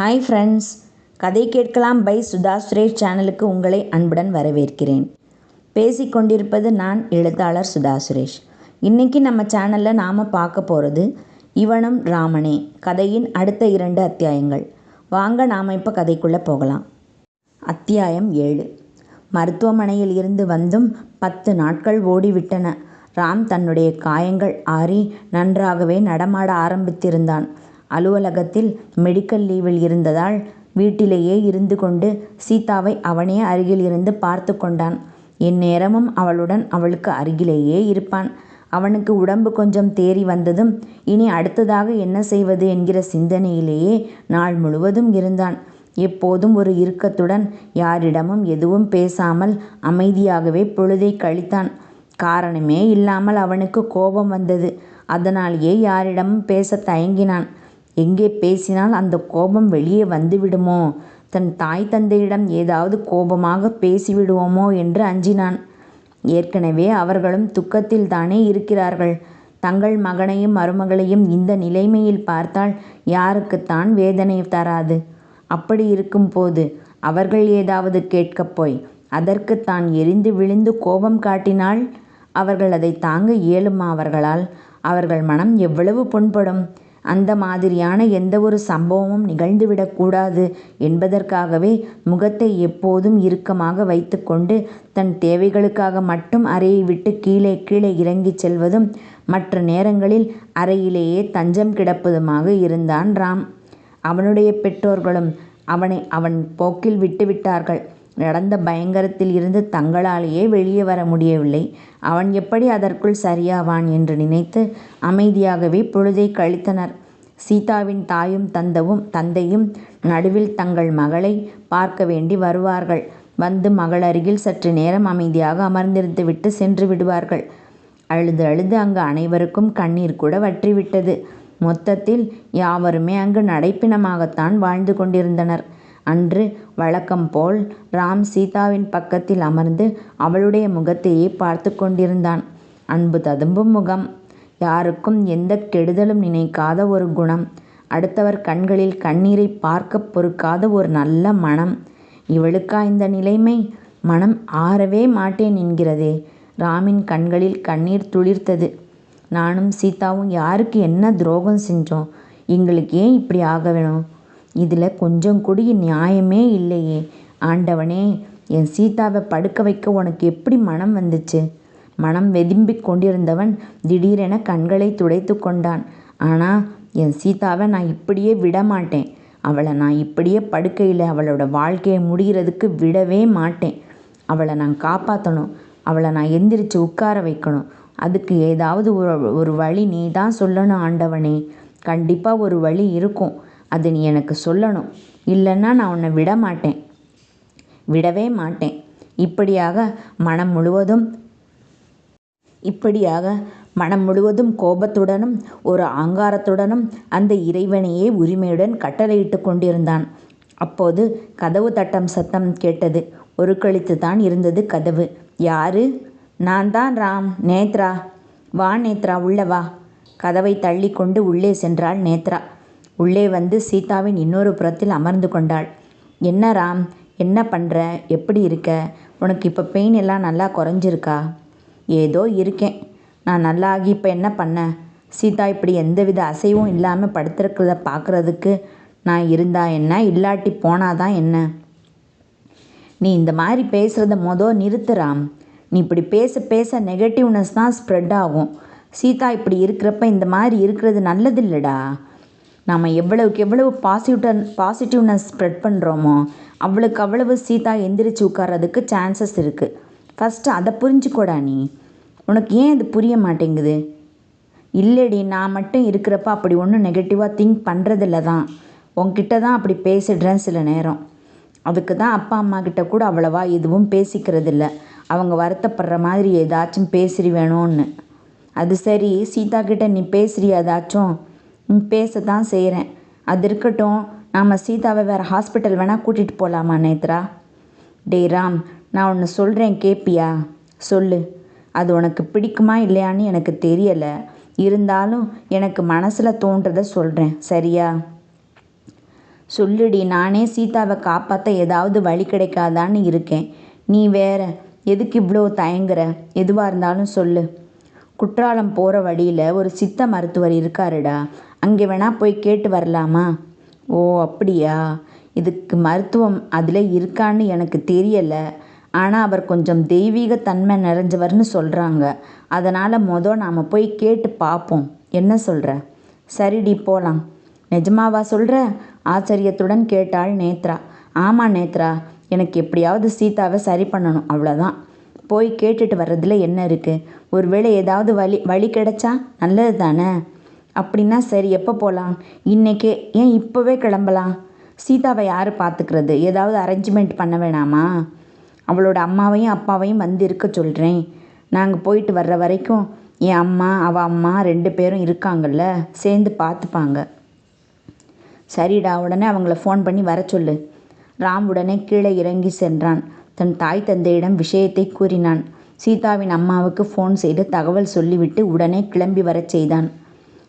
Hi friends கதை கேட்கலாம் by Sudha Suresh சேனலுக்கு உங்களை அன்புடன் வரவேற்கிறேன். பேசிக்கொண்டிருப்பது நான் எழுத்தாளர் சுதா சுரேஷ். இன்றைக்கி நம்ம சேனலில் நாம் பார்க்க போகிறது இவனும் ராமனே. கதையின் அடுத்த இரண்டு அத்தியாயங்கள். வாங்க நாம் இப்போ கதைக்குள்ளே போகலாம். அத்தியாயம் ஏழு. மருத்துவமனையில் இருந்து வந்தும் பத்து நாட்கள் ஓடிவிட்டன. ராம் தன்னுடைய காயங்கள் ஆறி நன்றாகவே நடமாட ஆரம்பித்திருந்தான். அலுவலகத்தில் மெடிக்கல் லீவில் இருந்ததால் வீட்டிலேயே இருந்து கொண்டு சீதாவை அவனே அருகில் இருந்து பார்த்து கொண்டான். எந்நேரமும் அவளுடன் அவளுக்கு அருகிலேயே இருப்பான். அவனுக்கு உடம்பு கொஞ்சம் தேறி வந்ததும் இனி அடுத்ததாக என்ன செய்வது என்கிற சிந்தனையிலேயே நாள் முழுவதும் இருந்தான். எப்போதும் ஒரு இறுக்கத்துடன் யாரிடமும் எதுவும் பேசாமல் அமைதியாகவே பொழுதை கழித்தான். காரணமே இல்லாமல் அவனுக்கு கோபம் வந்தது. அதனாலேயே யாரிடமும் பேச தயங்கினான். எங்கே பேசினால் அந்த கோபம் வெளியே வந்துவிடுமோ? தன் தாய் தந்தையிடம் ஏதாவது கோபமாக பேசிவிடுவோமோ? என்று அஞ்சினான். ஏற்கனவே அவர்களும் துக்கத்தில் தானே இருக்கிறார்கள். தங்கள் மகனையும் மருமகளையும் இந்த நிலைமையில் பார்த்தால் யாருக்குத்தான் வேதனை தராது. அப்படி இருக்கும்போது அவர்கள் ஏதாவது கேட்கப் போய் அதற்கு தான் எரிந்து விழுந்து கோபம் காட்டினால்? அவர்கள் அதை தாங்க இயலுமா அவர்களால்? அவர்கள் மனம் எவ்வளவு புண்படும்? அந்த மாதிரியான எந்த ஒரு சம்பவமும் நிகழ்ந்துவிடக்கூடாது என்பதற்காகவே முகத்தை எப்போதும் இறுக்கமாக வைத்துக்கொண்டு தன் தேவைகளுக்காக மட்டும் அறையை விட்டு கீழே கீழே இறங்கிச் செல்வதும் மற்ற நேரங்களில் அறையிலேயே தஞ்சம் கிடப்பதுமாக இருந்தான் ராம். அவனுடைய பெற்றோர்களும் அவனை அவன் போக்கில் விட்டுவிட்டார்கள். நடந்த பயங்கரத்தில் இருந்து தங்களாலேயே வெளியே வர முடியவில்லை. அவன் எப்படி அதற்குள் சரியாவான் என்று நினைத்து அமைதியாகவே பொழுதை கழித்தனர். சீதாவின் தாயும் தந்தவும் தந்தையும் நடுவில் தங்கள் மகளை பார்க்க வேண்டி வருவார்கள். வந்து மகள் அருகில் சற்று நேரம் அமைதியாக அமர்ந்திருந்து விட்டு சென்று விடுவார்கள். அழுது அழுது அங்கு அனைவருக்கும் கண்ணீர் கூட வற்றிவிட்டது. மொத்தத்தில் யாவருமே அங்கு நடைப்பிணமாகத்தான் வாழ்ந்து கொண்டிருந்தனர். அன்று வழக்கம் போல் ராம் சீதாவின் பக்கத்தில் அமர்ந்து அவளுடைய முகத்தையே பார்த்து கொண்டிருந்தான். அன்பு ததும்பும் முகம். யாருக்கும் எந்த கெடுதலும் நினைக்காத ஒரு குணம். அடுத்தவர் கண்களில் கண்ணீரை பார்க்க பொறுக்காத ஒரு நல்ல மனம். இவளுக்கா இந்த நிலைமை? மனம் ஆறவே மாட்டேன் என்கிறதே. ராமின் கண்களில் கண்ணீர் துளிர்த்தது. நானும் சீதாவும் யாருக்கு என்ன துரோகம் செஞ்சோம்? எங்களுக்கு ஏன் இப்படி ஆக வேணும்? இதில் கொஞ்சம் கூடிய நியாயமே இல்லையே. ஆண்டவனே என் சீதாவை படுக்க வைக்க உனக்கு எப்படி மனம் வந்துச்சு? மனம் வெதும்பிக் கொண்டிருந்தவன் திடீரென கண்களை துடைத்து கொண்டான். ஆனால் என் சீதாவை நான் இப்படியே விட மாட்டேன் அவளை நான் இப்படியே படுக்கையில் அவளோட வாழ்க்கையை முடிகிறதுக்கு விடவே மாட்டேன். அவளை நான் காப்பாற்றணும் அவளை நான் எந்திரிச்சு உட்கார வைக்கணும். அதுக்கு ஏதாவது ஒரு ஒரு வழி நீ தான் சொல்லணும் ஆண்டவனே. கண்டிப்பாக ஒரு வழி இருக்கும். அது நீ எனக்கு சொல்லணும். இல்லைன்னா நான் உன்னை விட மாட்டேன் விடவே மாட்டேன். இப்படியாக மனம் முழுவதும் இப்படியாக மனம் முழுவதும் கோபத்துடனும் ஒரு ஆங்காரத்துடனும் அந்த இறைவனையே உரிமையுடன் கட்டளையிட்டு கொண்டிருந்தான். அப்போது கதவு தட்டம் சத்தம் கேட்டது. ஒரு கழித்து தான் இருந்தது கதவு. யாரு? நான் தான் ராம். நேத்ரா. வா நேத்ரா உள்ள வா. கதவை தள்ளி கொண்டு உள்ளே சென்றாள் நேத்ரா. உள்ளே வந்து சீதாவின் இன்னொரு புறத்தில் அமர்ந்து கொண்டாள். என்ன ராம் என்ன பண்ணுற எப்படி இருக்க? உனக்கு இப்போ பெயின் எல்லாம் நல்லா குறைஞ்சிருக்கா? ஏதோ இருக்கேன். நான் நல்லா ஆகி இப்போ என்ன பண்ண? சீதா இப்படி எந்தவித அசைவும் இல்லாமல் படுத்திருக்கிறத பார்க்குறதுக்கு நான் இருந்தா என்ன? இல்லாட்டி போனாதான் என்ன? நீ இந்த மாதிரி பேசுகிறத மொதல் நிறுத்துறாம் நீ இப்படி பேச பேச நெகட்டிவ்னஸ் தான் ஸ்ப்ரெட் ஆகும். சீதா இப்படி இருக்கிறப்ப இந்த மாதிரி இருக்கிறது நல்லதில்லடா. நம்ம நாம் எவ்வளவுக்கு எவ்வளவு பாசிட்டிவ் பாசிட்டிவ்னஸ் ஸ்ப்ரெட் பண்ணுறோமோ அவ்வளோக்கு அவ்வளவு சீதா எந்திரிச்சு உட்கார்றதுக்கு சான்சஸ் இருக்குது ஃபஸ்ட்டு அதை புரிஞ்சுக்கோடா நீ. உனக்கு ஏன் இது புரிய மாட்டேங்குது? இல்லைடி நான் மட்டும் இருக்கிறப்ப அப்படி ஒன்றும் நெகட்டிவாக திங்க் பண்ணுறதில்ல தான். உன்கிட்ட தான் அப்படி பேசிடுறேன் சில நேரம். அதுக்கு தான் அப்பா அம்மா கிட்ட கூட அவ்வளவா எதுவும் பேசிக்கிறதில்ல. அவங்க வருத்தப்படுற மாதிரி ஏதாச்சும் பேசுறி வேணும்னு அது சரி சீதா கிட்ட நீ பேசுறியா ஏதாச்சும்? பேச தான் செய்கிறேன் அது இருக்கட்டும் நாம் சீதாவை வேறு ஹாஸ்பிட்டல் வேணால் கூட்டிகிட்டு போகலாமா நேத்ரா? டே ராம் நான் ஒன்று சொல்கிறேன் கேட்பியா சொல்லு. அது உனக்கு பிடிக்குமா இல்லையான்னு எனக்கு தெரியலை. இருந்தாலும் எனக்கு மனசில் தோன்றதை சொல்கிறேன் சரியா? சொல்லுடி நானே சீதாவை காப்பாற்ற ஏதாவது வழி கிடைக்காதான்னு இருக்கேன். நீ வேற எதுக்கு இவ்வளோ தயங்குற? எதுவாக இருந்தாலும் சொல்லு. குற்றாலம் போகிற வழியில் ஒரு சித்த மருத்துவர் இருக்காருடா. அங்கே வேணால் போய் கேட்டு வரலாமா? ஓ அப்படியா. இதுக்கு மருத்துவம் அதில் இருக்கான்னு எனக்கு தெரியலை. ஆனால் அவர் கொஞ்சம் தெய்வீக தன்மை நிறைஞ்சவர்னு சொல்கிறாங்க அதனால் மொதல் நாம் போய் கேட்டு பார்ப்போம் என்ன சொல்கிற சரிடி போகலாம் நிஜமாவா சொல்கிற ஆச்சரியத்துடன் கேட்டாள் நேத்ரா. ஆமாம் நேத்ரா எனக்கு எப்படியாவது சீதாவை சரி பண்ணணும் அவ்வளோதான் போய் கேட்டுட்டு வர்றதுல என்ன இருக்குது ஒருவேளை ஏதாவது வழி வழி கிடைச்சா? நல்லது தானே அப்படின்னா சரி எப்போ போகலாம் இன்றைக்கே ஏன் இப்போவே கிளம்பலாம்? சீதாவை யார் பார்த்துக்கிறது ஏதாவது அரேஞ்ச்மெண்ட் பண்ண வேணாமா? அவளோட அம்மாவையும் அப்பாவையும் வந்து இருக்க சொல்கிறேன் நாங்கள் போயிட்டு வர்ற வரைக்கும் என் அம்மா அவள் அம்மா ரெண்டு பேரும் இருக்காங்கல்ல சேர்ந்து பார்த்துப்பாங்க சரிடா உடனே அவங்கள ஃபோன் பண்ணி வர சொல்லு. ராம் உடனே கீழே இறங்கி சென்றான். தன் தாய் தந்தையிடம் விஷயத்தை கூறினான். சீதாவின் அம்மாவுக்கு ஃபோன் செய்து தகவல் சொல்லிவிட்டு உடனே கிளம்பி வரச் செய்தான்.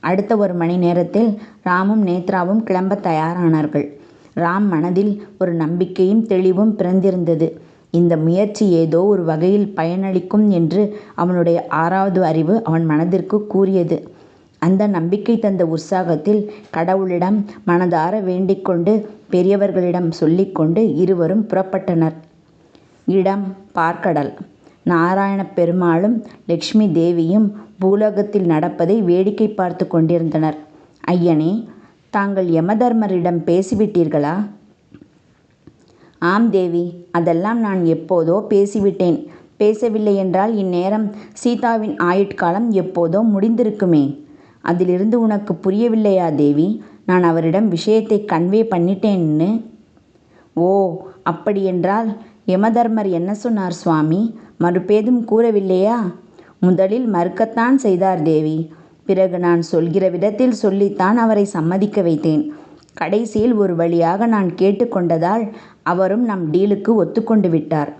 அடுத்த ஒரு மணி நேரத்தில் ராமும் நேத்ராவும் கிளம்ப தயாரானார்கள். ராம் மனதில் ஒரு நம்பிக்கையும் தெளிவும் பிறந்திருந்தது. இந்த முயற்சி ஏதோ ஒரு வகையில் பயனளிக்கும் என்று அவனுடைய ஆறாவது அறிவு அவன் மனதிற்கு கூறியது. அந்த நம்பிக்கை தந்த உற்சாகத்தில் கடவுளிடம் மனதார வேண்டிக்கொண்டு பெரியவர்களிடம் சொல்லிக்கொண்டு இருவரும் புறப்பட்டனர். இடம் பார்க்கடல். நாராயண பெருமாளும் லக்ஷ்மி தேவியும் பூலோகத்தில் நடப்பதை வேடிக்கை பார்த்து கொண்டிருந்தனர். ஐயனே தாங்கள் யமதர்மரிடம் பேசிவிட்டீர்களா? ஆம் தேவி அதெல்லாம் நான் எப்போதோ பேசிவிட்டேன். பேசவில்லை என்றால் இந்நேரம் சீதாவின் ஆயுட்காலம் எப்போதோ முடிந்திருக்குமே. அதிலிருந்து உனக்கு புரியவில்லையா தேவி? நான் அவரிடம் விஷயத்தை கன்வே பண்ணிட்டேன்னு. ஓ அப்படியென்றால் யமதர்மர் என்ன சொன்னார் சுவாமி? மறுபேதும் கூறவில்லையா? முதலில் மறுக்கத்தான் செய்தார் தேவி. பிறகு நான் சொல்கிற விதத்தில் சொல்லித்தான் அவரை சம்மதிக்க வைத்தேன். கடைசியில் ஒரு வழியாக நான் கேட்டுக்கொண்டதால் அவரும் நம் டீலுக்கு ஒத்துக்கொண்டு விட்டார்.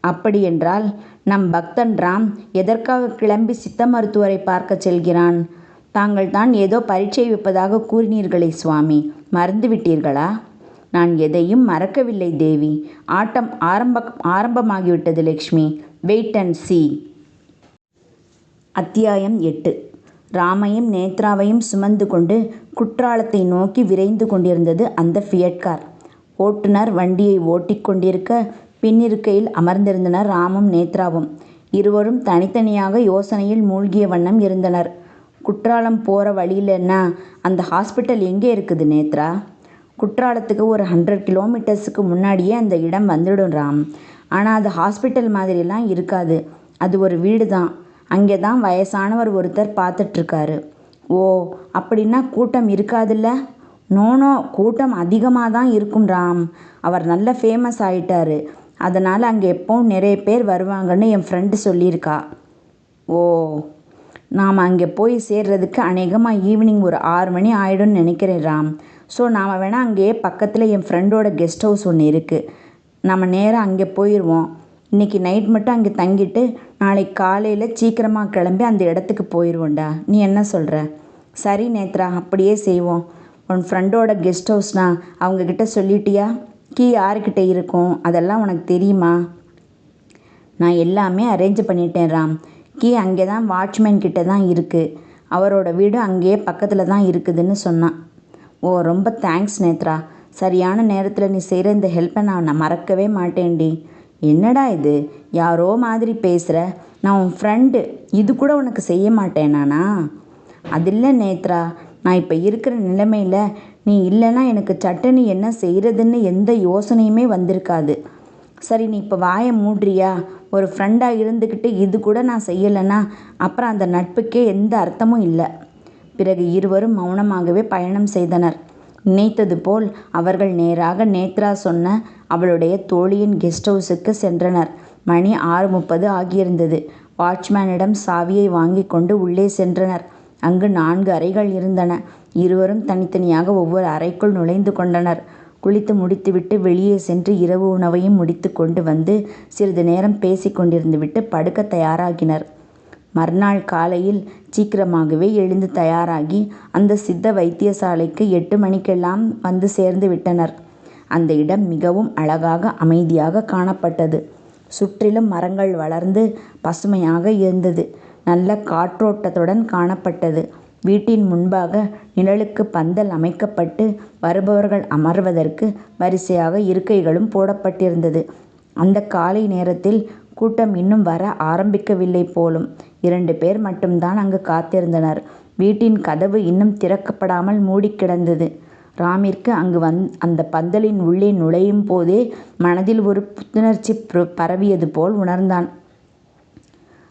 அப்படியென்றால் நம் பக்தன் ராம் எதற்காக கிளம்பி சித்த மருத்துவரை பார்க்க செல்கிறான்? தாங்கள் தான் ஏதோ பரீட்சை வைப்பதாக கூறினீர்களே சுவாமி. மறந்துவிட்டீர்களா நான் எதையும் மறக்கவில்லை தேவி. ஆட்டம் ஆரம்ப ஆரம்பமாகிவிட்டது லக்ஷ்மி. Wait and see. அத்தியாயம் எட்டு. ராமையும் நேத்ராவையும் சுமந்து கொண்டு குற்றாலத்தை நோக்கி விரைந்து கொண்டிருந்தது அந்த ஃபியட் கார் ஓட்டுநர் வண்டியை ஓட்டிக் கொண்டிருக்க பின்னிருக்கையில் அமர்ந்திருந்தனர் ராமும் நேத்ராவும். இருவரும் தனித்தனியாக யோசனையில் மூழ்கிய வண்ணம் இருந்தனர். குற்றாலம் போகிற வழியிலன்னா அந்த ஹாஸ்பிட்டல் எங்கே இருக்குது நேத்ரா? குற்றாலத்துக்கு ஒரு ஹண்ட்ரட் கிலோமீட்டர்ஸுக்கு முன்னாடியே அந்த இடம் வந்துடும் ராம். ஆனால் அது ஹாஸ்பிட்டல் மாதிரிலாம் இருக்காது. அது ஒரு வீடு தான் அங்கே தான் வயசானவர் ஒருத்தர் பார்த்துட்ருக்காரு. ஓ அப்படின்னா கூட்டம் இருக்காதுல்ல? நோனோ கூட்டம் அதிகமாக தான் இருக்கும் ராம் அவர் நல்ல ஃபேமஸ் ஆயிட்டாரு. அதனால் அங்கே எப்போவும் நிறைய பேர் வருவாங்கன்னு என் ஃப்ரெண்டு சொல்லியிருக்கா. ஓ நாம் அங்கே போய் சேர்றதுக்கு அநேகமாக ஈவினிங் ஒரு ஆறு மணி ஆகிடும்னு நினைக்கிறேன் ராம் ஸோ நாம் வேணால் அங்கேயே பக்கத்தில் என் ஃப்ரெண்டோட கெஸ்ட் ஹவுஸ் ஒன்று இருக்குது நம்ம நேராக அங்கே போயிடுவோம் இன்றைக்கி நைட் மட்டும் அங்கே தங்கிட்டு நாளைக்கு காலையில் சீக்கிரமாக கிளம்பி அந்த இடத்துக்கு போயிடுவோண்டா நீ என்ன சொல்கிற சரி நேத்ரா அப்படியே செய்வோம். உன் ஃப்ரெண்டோட கெஸ்ட் ஹவுஸ்னா அவங்கக்கிட்ட சொல்லிட்டியா? கீ யாருக்கிட்ட இருக்கும்? அதெல்லாம் உனக்கு தெரியுமா? நான் எல்லாமே அரேஞ்ச் பண்ணிட்டேன் ராம். கீ அங்கே தான் வாட்ச்மேன் கிட்ட தான் இருக்குது அவரோட வீடு அங்கேயே பக்கத்தில் தான் இருக்குதுன்னு சொன்னான். ஓ ரொம்ப தேங்க்ஸ் நேத்ரா. சரியான நேரத்தில் நீ செய்கிற இந்த ஹெல்ப்பை நான் நான் மறக்கவே மாட்டேன்டி. என்னடா இது? யாரோ மாதிரி பேசுகிற நான் உன் ஃப்ரெண்டு இது கூட உனக்கு செய்ய மாட்டேனானா அது இல்லை நேத்ரா நான் இப்போ இருக்கிற நிலைமையில் நீ இல்லைன்னா எனக்கு சட்டனி என்ன செய்கிறதுன்னு எந்த யோசனையுமே வந்திருக்காது. சரி நீ இப்போ வாயை மூடுறியா? ஒரு ஃப்ரெண்டாக இருந்துக்கிட்டு இது கூட நான் செய்யலைன்னா அப்புறம் அந்த நட்புக்கே எந்த அர்த்தமும் இல்லை. பிறகு இருவரும் மௌனமாகவே பயணம் செய்தனர். நினைத்தது போல் அவர்கள் நேராக நேத்ரா சொன்ன அவளுடைய தோழியின் கெஸ்ட் ஹவுஸுக்கு சென்றனர். மணி ஆறு முப்பது ஆகியிருந்தது. வாட்ச்மேனிடம் சாவியை வாங்கி கொண்டு உள்ளே சென்றனர். அங்கு நான்கு அறைகள் இருந்தன. இருவரும் தனித்தனியாக ஒவ்வொரு அறைக்குள் நுழைந்து கொண்டனர். குளித்து முடித்துவிட்டு வெளியே சென்று இரவு உணவையும் முடித்து கொண்டு வந்து சிறிது நேரம் பேசிக்கொண்டிருந்துவிட்டு படுக்க தயாராகினர். மறுநாள் காலையில் சீக்கிரமாகவே எழுந்து தயாராகி அந்த சித்த வைத்தியசாலைக்கு எட்டு மணிக்கெல்லாம் வந்து சேர்ந்து விட்டனர். அந்த இடம் மிகவும் அழகாக அமைதியாக காணப்பட்டது. சுற்றிலும் மரங்கள் வளர்ந்து பசுமையாக இருந்தது. நல்ல காற்றோட்டத்துடன் காணப்பட்டது. வீட்டின் முன்பாக நிழலுக்கு பந்தல் அமைக்கப்பட்டு வருபவர்கள் அமர்வதற்கு வரிசையாக இருக்கைகளும் போடப்பட்டிருந்தது. அந்தக் காலை நேரத்தில் கூட்டம் இன்னும் வர ஆரம்பிக்கவில்லை போலும். இரண்டு பேர் மட்டும்தான் அங்கு காத்திருந்தனர். வீட்டின் கதவு இன்னும் திறக்கப்படாமல் மூடிக் கிடந்தது. ராமிற்கு அங்கு அந்தப் பந்தலின் உள்ளே நுழையும் போதே மனதில் ஒரு புத்துணர்ச்சி பரவியது போல் உணர்ந்தான்.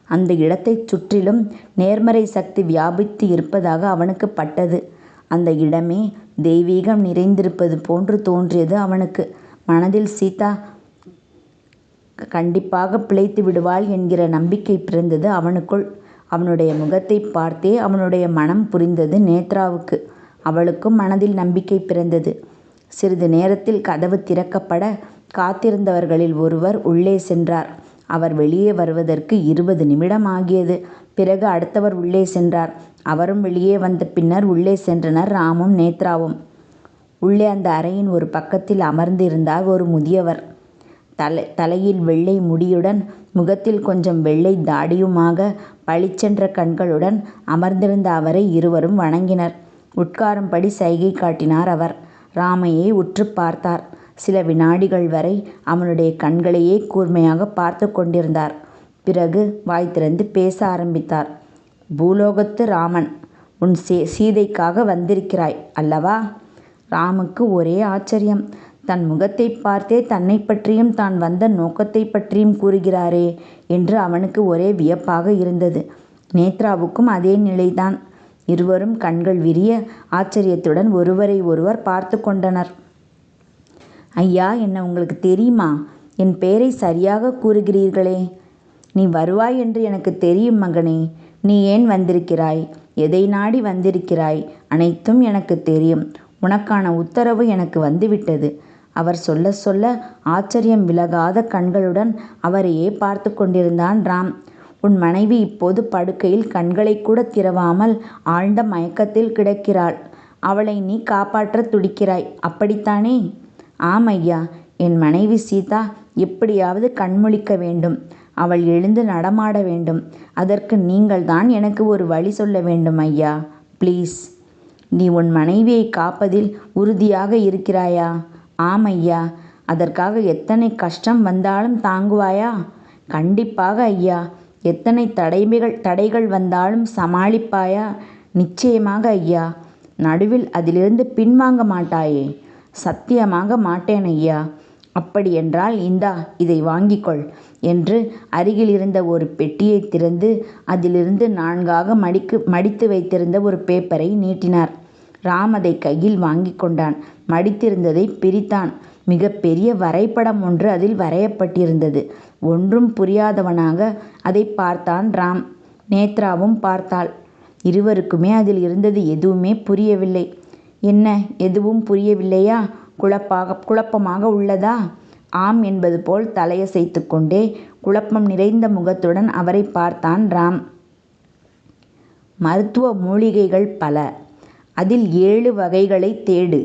அந்த இடத்தைச் சுற்றிலும் நேர்மறை சக்தி வியாபித்து இருப்பதாக அவனுக்குப் பட்டது. அந்த இடமே தெய்வீகம் நிறைந்திருப்பது போன்று தோன்றியது அவனுக்கு. மனதில் சீதா கண்டிப்பாக பிழைத்து விடுவாள் என்கிற நம்பிக்கை பிறந்தது அவனுக்குள். அவனுடைய முகத்தைப் பார்த்தே அவனுடைய மனம் புரிந்தது நேத்ராவுக்கு. அவளுக்கும் மனதில் நம்பிக்கை பிறந்தது. சிறிது நேரத்தில் கதவு திறக்கப்பட காத்திருந்தவர்களில் ஒருவர் உள்ளே சென்றார். அவர் வெளியே வருவதற்கு இருபது நிமிடம் ஆகியது. பிறகு அடுத்தவர் உள்ளே சென்றார். அவரும் வெளியே வந்த பின்னர் உள்ளே சென்றனர் ராமும் நேத்ராவும். உள்ளே அந்த அறையின் ஒரு பக்கத்தில் அமர்ந்து இருந்தார் ஒரு முதியவர். தலை தலையில் வெள்ளை முடியுடன் முகத்தில் கொஞ்சம் வெள்ளை தாடியுமாக பளிச்சென்ற கண்களுடன் அமர்ந்திருந்த அவரை இருவரும் வணங்கினர். உட்காரும்படி சைகை காட்டினார் அவர். ராமையே உற்றுப் பார்த்தார். சில விநாடிகள் வரை அவனுடைய கண்களையே கூர்மையாகப் பார்த்துக் கொண்டிருந்தார். பிறகு வாய் திறந்து பேச ஆரம்பித்தார். பூலோகத்து ராமன். உன் சீதைக்காக வந்திருக்கிறாய் அல்லவா? ராமுக்கு ஒரே ஆச்சரியம். தன் முகத்தை பார்த்தே தன்னை பற்றியும் தான் வந்த நோக்கத்தைப் பற்றியும் கூறுகிறாரே என்று அவனுக்கு ஒரே வியப்பாக இருந்தது. நேத்ராவுக்கும் அதே நிலைதான். இருவரும் கண்கள் விரிய ஆச்சரியத்துடன் ஒருவரை ஒருவர் பார்த்து கொண்டனர். ஐயா என்ன உங்களுக்கு தெரியுமா? என் பெயரை சரியாக கூறுகிறீர்களே. நீ வருவாய் என்று எனக்கு தெரியும் மகனே. நீ ஏன் வந்திருக்கிறாய்? எதை நாடி வந்திருக்கிறாய்? அனைத்தும் எனக்கு தெரியும். உனக்கான உத்தரவு எனக்கு வந்துவிட்டது. அவர் சொல்லச் சொல்ல ஆச்சரியம் விலகாத கண்களுடன் அவரையே பார்த்துக் கொண்டிருந்தான் ராம். உன் மனைவி இப்போது படுக்கையில் கண்களைக்கூடத் திறவாமல் ஆழ்ந்த மயக்கத்தில் கிடக்கிறாள். அவளை நீ காப்பாற்றத் துடிக்கிறாய். அப்படித்தானே? ஆம் ஐயா. என் மனைவி சீதா எப்படியாவது கண்முழிக்க வேண்டும். அவள் எழுந்து நடமாட வேண்டும். அதற்கு நீங்கள்தான் எனக்கு ஒரு வழி சொல்ல வேண்டும் ஐயா. ப்ளீஸ். நீ உன் மனைவியைக் காப்பதில் உறுதியாக இருக்கிறாயா? ஆம் ஐயா. அதற்காக எத்தனை கஷ்டம் வந்தாலும் தாங்குவாயா? கண்டிப்பாக ஐயா. எத்தனை தடைமைகள் தடைகள் வந்தாலும் சமாளிப்பாயா? நிச்சயமாக ஐயா. நடுவில் அதிலிருந்து பின்வாங்க மாட்டாயே? சத்தியமாக மாட்டேன் ஐயா. அப்படியென்றால் இந்தா இதை வாங்கிக்கொள் என்று அருகில் இருந்த ஒரு பெட்டியை திறந்து அதிலிருந்து நான்காக மடிக்கு மடித்து வைத்திருந்த ஒரு பேப்பரை நீட்டினார். ராம் அதைக் கையில் வாங்கி கொண்டான். மடித்திருந்ததைப் பிரித்தான். மிகப்பெரிய வரைபடம் ஒன்று அதில் வரையப்பட்டிருந்தது. ஒன்றும் புரியாதவனாக அதைப் பார்த்தான் ராம். நேத்ராவும் பார்த்தாள். இருவருக்குமே அதில் இருந்தது எதுவுமே புரியவில்லை. என்ன எதுவும் புரியவில்லையா? குழப்பமாக உள்ளதா? ஆம் என்பது போல் தலையசைத்துக் கொண்டே குழப்பம் நிறைந்த முகத்துடன் அவரைப் பார்த்தான் ராம். மருத்துவ மூலிகைகள் பல. அதில் ஏழு வகைகளைத் தேடு.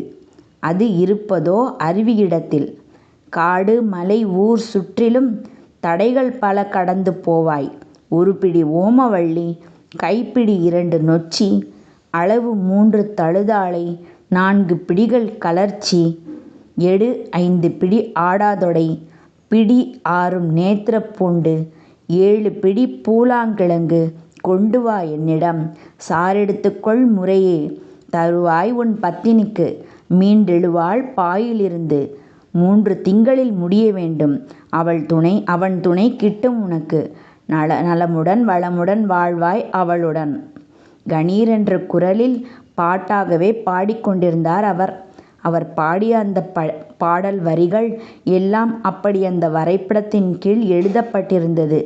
அது இருப்பதோ அருவியிடத்தில். காடு மலை ஊர் சுற்றிலும் தடைகள் பல கடந்து போவாய். ஒரு பிடி ஓமவல்லி கைப்பிடி இரண்டு நொச்சி அளவு மூன்று தழுதாழை நான்கு பிடிகள் கழற்சி எடு ஐந்து பிடி ஆடாதொடை பிடி ஆறும் நேத்திரப் பூண்டு ஏழு பிடி பூலாங்கிழங்கு கொண்டு வா என்னிடம் சாறெடுத்துக்கொள் முறையே தருவாய் உன் பத்தினிக்கு மீண்டெழுவாள் பாயிலிருந்து. மூன்று திங்களில் முடிய வேண்டும். அவள் துணை அவன் துணை கிட்டும் உனக்கு. நல நலமுடன் வளமுடன் வாழ்வாய் அவளுடன். கணீர் என்ற குரலில் பாட்டாகவே பாடிக்கொண்டிருந்தார் அவர். அவர் பாடிய அந்த ப பாடல் வரிகள் எல்லாம் அப்படி அந்த வரைபடத்தின் கீழ் எழுதப்பட்டிருந்தது.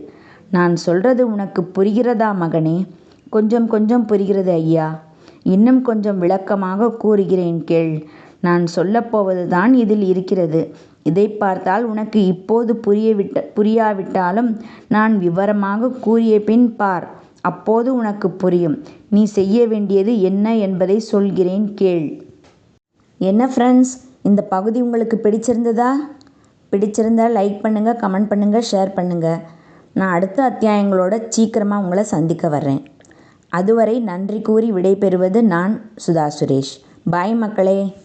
நான் சொல்றது உனக்கு புரிகிறதா மகனே? கொஞ்சம் கொஞ்சம் புரிகிறது ஐயா. இன்னும் கொஞ்சம் விளக்கமாக கூறுகிறேன் கேள். நான் சொல்லப்போவதுதான் இதில் இருக்கிறது. இதை பார்த்தால் உனக்கு இப்போது புரியாவிட்டாலும் நான் விவரமாக கூறிய பின் பார். அப்போது உனக்கு புரியும் நீ செய்ய வேண்டியது என்ன என்பதை சொல்கிறேன் கேள் என்ன ஃப்ரெண்ட்ஸ் இந்த பகுதி உங்களுக்கு பிடிச்சிருந்ததா பிடிச்சிருந்தால் லைக் பண்ணுங்கள் கமெண்ட் பண்ணுங்கள் ஷேர் பண்ணுங்கள் நான் அடுத்த அத்தியாயங்களோட சீக்கிரமாக உங்களை சந்திக்க வர்றேன் அதுவரை நன்றி கூறி விடைபெறுவது நான் சுதா சுரேஷ். பாய் மக்களே.